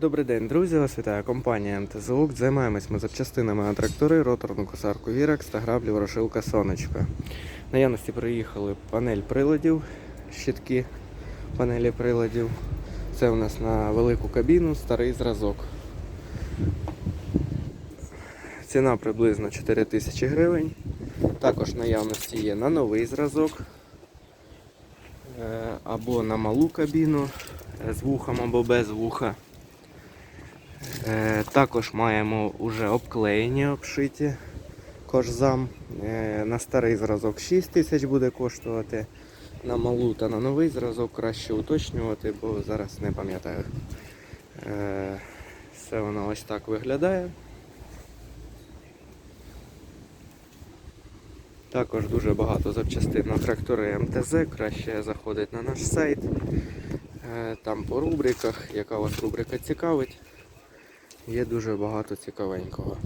Добрий день, друзі! Вас вітає компанія МТЗУК. Займаємось ми запчастинами на трактори, роторну косарку Вірекс та граблі ворошилка Сонечко. В Наявності приїхали панель приладів, щитки панелі приладів. Це у нас на велику кабіну, старий зразок. Ціна приблизно 4 тисячі гривень. Також наявності є на новий зразок е, або на малу кабіну е, з вухом або без вуха. Е, Також маємо вже обклеєні обшиті кожзам. Е, На старий зразок 6 тисяч буде коштувати. На малу та на новий зразок краще уточнювати, бо зараз не пам'ятаю. Е, Все воно ось так виглядає. Також дуже багато запчастин на трактори МТЗ. Краще заходить на наш сайт. Там по рубриках, яка вас рубрика цікавить. Є дуже багато цікавенького.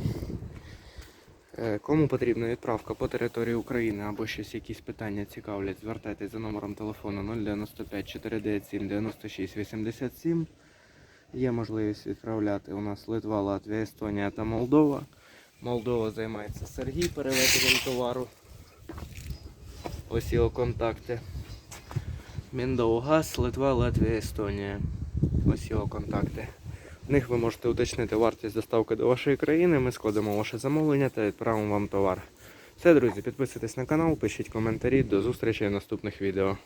Е, Кому потрібна відправка по території України або щось якісь питання цікавлять, звертайтесь за номером телефону 095 497 96 87. Є можливість відправляти у нас Литва, Латвія, Естонія та Молдова. Молдова займається Сергій перевезенням товару. Ось його контакти. Міндоугаз, Литва, Латвія, Естонія. Ось його контакти. В них ви можете уточнити вартість доставки до вашої країни. Ми складемо ваше замовлення та відправимо вам товар. Все, друзі, підписуйтесь на канал, пишіть коментарі. До зустрічі в наступних відео.